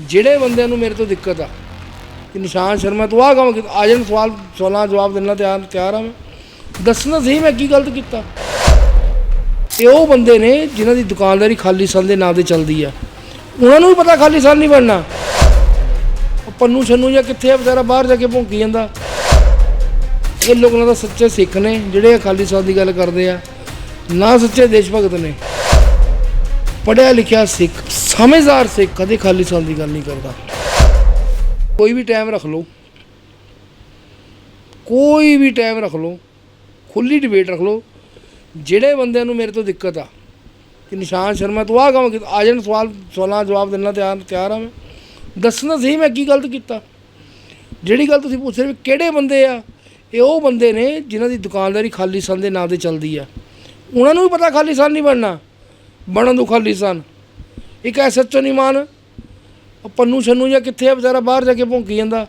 ਜਿਹੜੇ ਬੰਦਿਆਂ ਨੂੰ ਮੇਰੇ ਤੋਂ ਦਿੱਕਤ ਆ, ਕਿ ਨਿਸ਼ਾਨ ਸ਼ਰਮਾ ਤੋਂ ਆਹ ਕੰਮ ਕੀਤਾ, ਆ ਜਾਣ ਸਵਾਲ ਸਵਾਲਾਂ ਦਾ ਜਵਾਬ ਦੇਣ ਤਿਆਰ ਤਿਆਰ ਆ ਮੈਂ। ਦੱਸਣਾ ਸਹੀ ਮੈਂ ਕੀ ਗਲਤ ਕੀਤਾ। ਇਹ ਉਹ ਬੰਦੇ ਨੇ ਜਿਨ੍ਹਾਂ ਦੀ ਦੁਕਾਨਦਾਰੀ ਖਾਲਿਸਤਾਨ ਦੇ ਨਾਂ ਤੇ ਚੱਲਦੀ ਆ। ਉਹਨਾਂ ਨੂੰ ਵੀ ਪਤਾ ਖਾਲਿਸਤਾਨ ਨਹੀਂ ਬਣਨਾ। ਉਹ ਪੰਨੂ ਛੰਨੂ ਜਾਂ ਕਿੱਥੇ ਆ, ਵਿਚਾਰਾ ਬਾਹਰ ਜਾ ਕੇ ਭੌਂਕੀ ਜਾਂਦਾ। ਇਹ ਲੋਕ ਲੋਕਾਂ ਦਾ ਸੱਚੇ ਸਿੱਖ ਨੇ, ਜਿਹੜੇ ਖਾਲਿਸਤਾਨ ਦੀ ਗੱਲ ਕਰਦੇ ਆ, ਨਾ ਸੱਚੇ ਦੇਸ਼ ਭਗਤ ਨੇ। ਪੜਿਆ ਲਿਖਿਆ ਸਿੱਖ, ਸਮਝਦਾਰ ਸਿੱਖ, ਕਦੇ ਖਾਲਿਸਤਾਨ ਦੀ ਗੱਲ ਨਹੀਂ ਕਰਦਾ। ਕੋਈ ਵੀ ਟਾਈਮ ਰੱਖ ਲਓ। ਕੋਈ ਵੀ ਟਾਈਮ ਰੱਖ ਲਓ। ਖੁੱਲੀ ਡਿਬੇਟ ਰੱਖ ਲਓ। ਜਿਹੜੇ ਬੰਦਿਆਂ ਨੂੰ ਮੇਰੇ ਤੋਂ ਦਿੱਕਤ ਆ, ਕਿ ਨਿਸ਼ਾਨ ਸ਼ਰਮਾ ਤੋਂ ਆਹ ਕੰਮ ਕੀਤਾ, ਆ ਜਾਣ ਸਵਾਲ, ਸਵਾਲਾਂ ਦਾ ਜਵਾਬ ਦੇਣ ਤਿਆਰ ਤਿਆਰ ਆ ਮੈਂ। ਦੱਸਣਾ ਸਹੀ ਮੈਂ ਕੀ ਗਲਤ ਕੀਤਾ। ਜਿਹੜੀ ਗੱਲ ਤੁਸੀਂ ਪੁੱਛ ਰਹੇ ਵੀ ਕਿਹੜੇ ਬੰਦੇ ਆ, ਇਹ ਉਹ ਬੰਦੇ ਨੇ ਜਿਨ੍ਹਾਂ ਦੀ ਦੁਕਾਨਦਾਰੀ ਖਾਲਿਸਤਾਨ ਦੇ ਨਾਂ ਤੇ ਚੱਲਦੀ ਆ। ਉਹਨਾਂ ਨੂੰ ਵੀ ਪਤਾ ਖਾਲਿਸਤਾਨ ਨਹੀਂ ਬਣਨਾ। ਬਣਨ ਦੋ ਖਾਲਿਸਤਾਨ ਇੱਕ ਐਸਐਚਓ ਨਹੀਂ ਮਾਨ, ਉਹ ਪੰਨੂ ਛੰਨੂ ਜਾਂ ਕਿੱਥੇ ਆ ਵਿਚਾਰਾ ਬਾਹਰ ਜਾ ਕੇ ਭੌਂਕੀ ਜਾਂਦਾ।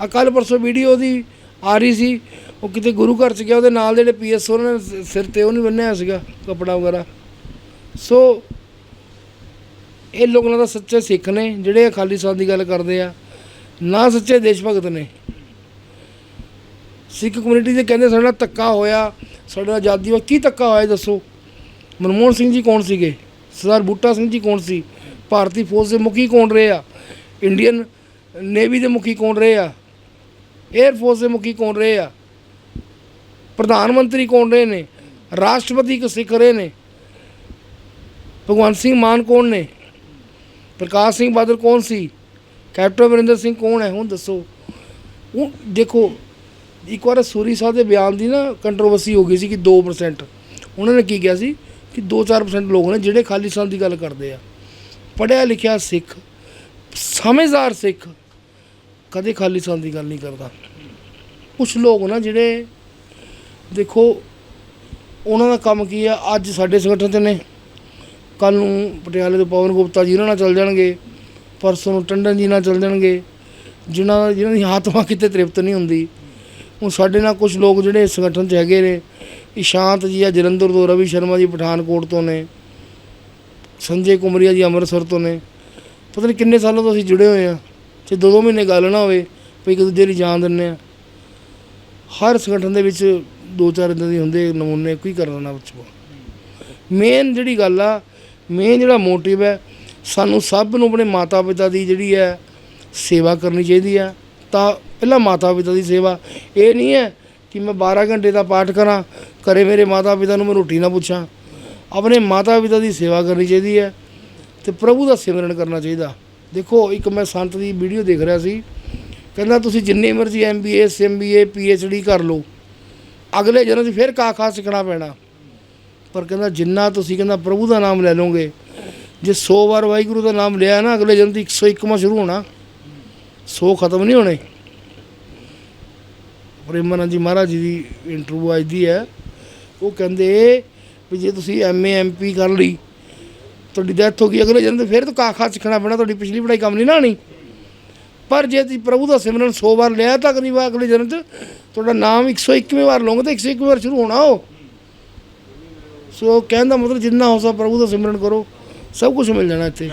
ਆ ਕੱਲ ਪਰਸੋਂ ਵੀਡੀਓ ਉਹਦੀ ਆ ਰਹੀ ਸੀ, ਉਹ ਕਿਤੇ ਗੁਰੂ ਘਰ ਚ ਗਿਆ, ਉਹਦੇ ਨਾਲ ਜਿਹੜੇ ਪੀਐਸ ਉਹਨਾਂ ਨੇ ਸਿਰ ਤੇ ਉਹ ਨਹੀਂ ਬੰਨਿਆ ਸੀਗਾ ਕਪੜਾ ਵਗੈਰਾ। ਸੋ ਇਹ ਲੋਕਾਂ ਦਾ ਸੱਚੇ ਸਿੱਖ ਨੇ, ਜਿਹੜੇ ਖਾਲਿਸਤਾਨ ਦੀ ਗੱਲ ਕਰਦੇ ਆ, ਨਾ ਸੱਚੇ ਦੇਸ਼ ਭਗਤ ਨੇ। ਸਿੱਖ ਕਮਿਊਨਿਟੀ ਦੇ ਕਹਿੰਦੇ ਸਾਡਾ ਧੱਕਾ ਹੋਇਆ, ਸਾਡਾ ਆਜ਼ਾਦੀ ਵਾ ਕੀ ਧੱਕਾ ਹੋਇਆ ਦੱਸੋ? ਮਨਮੋਹਨ ਸਿੰਘ ਜੀ ਕੌਣ ਸੀਗੇ? ਸਰਦਾਰ ਬੂਟਾ ਸਿੰਘ ਜੀ ਕੌਣ ਸੀ? ਭਾਰਤੀ ਫੌਜ ਦੇ ਮੁਖੀ ਕੌਣ ਰਹੇ ਆ? ਇੰਡੀਅਨ ਨੇਵੀ ਦੇ ਮੁਖੀ ਕੌਣ ਰਹੇ ਆ? 에ਅਰ ਫੋਰਸ ਦੇ ਮੁਖੀ ਕੌਣ ਰਹੇ ਆ? ਪ੍ਰਧਾਨ ਮੰਤਰੀ ਕੌਣ ਰਹੇ ਨੇ? ਰਾਸ਼ਟਰਪਤੀ ਕਿ ਸਿੱਖ ਰਹੇ ਨੇ? ਭਗਵੰਤ ਸਿੰਘ ਮਾਨ ਕੌਣ ਨੇ? ਪ੍ਰਕਾਸ਼ ਸਿੰਘ ਬਾਦਲ ਕੌਣ ਸੀ? ਕੈਪਟਨ ਅਮਰਿੰਦਰ ਸਿੰਘ ਕੌਣ ਹੈ? ਹੁਣ ਦੱਸੋ। ਉਹ ਦੇਖੋ, ਇੱਕ ਵਾਰ ਸੂਰੀ ਸਾਹਿਬ ਦੇ ਬਿਆਨ ਦੀ ਨਾ ਕੰਟਰੋਵਰਸੀ ਹੋ ਗਈ ਸੀ ਕਿ 2% ਉਹਨਾਂ ਨੇ ਕੀ ਕਿਹਾ ਸੀ? ਕਿ 2-4% ਲੋਕ ਨੇ ਜਿਹੜੇ ਖਾਲਿਸਤਾਨ ਦੀ ਗੱਲ ਕਰਦੇ ਆ। ਪੜਿਆ ਲਿਖਿਆ ਸਿੱਖ, ਸਮਝਦਾਰ ਸਿੱਖ ਕਦੇ ਖਾਲਿਸਤਾਨ ਦੀ ਗੱਲ ਨਹੀਂ ਕਰਦਾ। ਕੁਝ ਲੋਕ ਨਾ ਜਿਹੜੇ, ਦੇਖੋ, ਉਹਨਾਂ ਦਾ ਕੰਮ ਕੀ ਆ, ਅੱਜ ਸਾਡੇ ਸੰਗਠਨ 'ਚ ਨੇ। ਕੱਲ ਨੂੰ ਪਟਿਆਲੇ ਤੋਂ ਪਵਨ ਗੁਪਤਾ ਜੀ ਉਹਨਾਂ ਨਾਲ ਚੱਲ ਜਾਣਗੇ, ਪਰਸੋਂ ਨੂੰ ਟੰਡਨ ਜੀ ਨਾਲ ਚੱਲ ਜਾਣਗੇ। ਜਿਨ੍ਹਾਂ ਦਾ ਜਿਨ੍ਹਾਂ ਦੀ ਆਤਮਾ ਕਿਤੇ ਤ੍ਰਿਪਤ ਨਹੀਂ ਹੁੰਦੀ। ਹੁਣ ਸਾਡੇ ਨਾਲ ਕੁਝ ਲੋਕ ਜਿਹੜੇ ਇਸ ਸੰਗਠਨ 'ਚ ਹੈਗੇ ਨੇ, ਇਸ਼ਾਂਤ ਜੀ ਆ, ਜਲੰਧਰ ਤੋਂ, ਰਵੀ ਸ਼ਰਮਾ ਜੀ ਪਠਾਨਕੋਟ ਤੋਂ ਨੇ, ਸੰਜੇ ਕੁਮਰੀਆ ਜੀ ਅੰਮ੍ਰਿਤਸਰ ਤੋਂ ਨੇ। ਪਤਾ ਨਹੀਂ ਕਿੰਨੇ ਸਾਲਾਂ ਤੋਂ ਅਸੀਂ ਜੁੜੇ ਹੋਏ ਆ, ਜੇ ਦੋ ਦੋ ਮਹੀਨੇ ਗੱਲ ਨਾ ਹੋਵੇ, ਵੀ ਇੱਕ ਦੂਜੇ ਦੀ ਜਾਣ ਦਿੰਦੇ ਆ। ਹਰ ਸੰਗਠਨ ਦੇ ਵਿੱਚ ਦੋ ਚਾਰ ਇਦਾਂ ਦੇ ਹੁੰਦੇ ਨਮੂਨੇ, ਕੋਈ ਕਰਨਾ ਨਾ ਬੱਚੋ ਮੇਨ ਜਿਹੜੀ ਗੱਲ ਆ ਮੇਨ ਜਿਹੜਾ ਮੋਟਿਵ ਹੈ ਸਾਨੂੰ ਸਭ ਨੂੰ ਆਪਣੇ ਮਾਤਾ ਪਿਤਾ ਦੀ ਜਿਹੜੀ ਹੈ ਸੇਵਾ ਕਰਨੀ ਚਾਹੀਦੀ ਆ। ਤਾਂ ਪਹਿਲਾਂ ਮਾਤਾ ਪਿਤਾ ਦੀ ਸੇਵਾ। ਇਹ ਨਹੀਂ ਹੈ ਕਿ ਮੈਂ 12 ਘੰਟੇ ਦਾ ਪਾਠ ਕਰਾਂ ਕਰੇ ਮੇਰੇ ਮਾਤਾ ਪਿਤਾ ਨੂੰ ਮੈਂ ਰੋਟੀ ਨਾ ਪੁੱਛਾਂ। ਆਪਣੇ ਮਾਤਾ ਪਿਤਾ ਦੀ ਸੇਵਾ ਕਰਨੀ ਚਾਹੀਦੀ ਹੈ ਤੇ ਪ੍ਰਭੂ ਦਾ ਸਿਮਰਨ ਕਰਨਾ ਚਾਹੀਦਾ। ਦੇਖੋ, ਇੱਕ ਮੈਂ ਸੰਤ ਦੀ ਵੀਡੀਓ ਦੇਖ ਰਿਹਾ ਸੀ। ਕਹਿੰਦਾ, ਤੁਸੀਂ ਜਿੰਨੀ ਮਰਜ਼ੀ ਐਮਬੀਏ ਐਮਬੀਏ ਪੀਐਚਡੀ ਕਰ ਲਓ। ਅਗਲੇ ਜਨਮ 'ਚ ਫਿਰ ਕਾ ਕਾਖਾ ਸਿੱਖਣਾ ਪੈਣਾ। ਪਰ ਕਹਿੰਦਾ, ਜਿੰਨਾ ਤੁਸੀਂ ਕਹਿੰਦਾ ਪ੍ਰਭੂ ਦਾ ਨਾਮ ਲੈ ਲਓਗੇ, ਜੇ 100 ਵਾਰ ਵਾਹਿਗੁਰੂ ਦਾ ਨਾਮ ਲਿਆ ਨਾ, ਅਗਲੇ ਜਨਮ 'ਚ 101ਵਾਂ ਸ਼ੁਰੂ ਹੋਣਾ 100 ਖਤਮ ਨਹੀਂ ਹੋਣੇ। ਪ੍ਰੇਮਾਨੰਦ ਜੀ ਮਹਾਰਾਜ ਜੀ ਦੀ ਇੰਟਰਵਿਊ ਅੱਜ ਦੀ ਹੈ। ਉਹ ਕਹਿੰਦੇ ਵੀ ਜੇ ਤੁਸੀਂ ਐਮਏ ਐਮਪੀ ਕਰ ਲਈ, ਤੁਹਾਡੀ ਡੈਥ ਹੋ ਗਈ, ਅਗਲੇ ਜਨਮ 'ਚ ਫਿਰ ਤਾਂ ਕਾਖਾ ਸਿੱਖਣਾ ਪੈਣਾ, ਤੁਹਾਡੀ ਪਿਛਲੀ ਪੜ੍ਹਾਈ ਕੰਮ ਨਹੀਂ ਨਾ ਆਣੀ ਪਰ ਜੇ ਤੁਸੀਂ ਪ੍ਰਭੂ ਦਾ ਸਿਮਰਨ 100 ਵਾਰ ਲਿਆ, ਤਾਂ ਅਗਲੀ ਵਾਰ, ਅਗਲੇ ਜਨਮ 'ਚ ਤੁਹਾਡਾ ਨਾਮ 121 ਵਾਰ ਲਓਗੇ, ਤਾਂ 121 ਵਾਰ ਸ਼ੁਰੂ ਹੋਣਾ ਉਹ। ਸੋ ਕਹਿਣ ਦਾ ਮਤਲਬ ਜਿੰਨਾ ਹੋ ਸਕਦਾ ਪ੍ਰਭੂ ਦਾ ਸਿਮਰਨ ਕਰੋ, ਸਭ ਕੁਝ ਮਿਲ ਜਾਣਾ ਇੱਥੇ।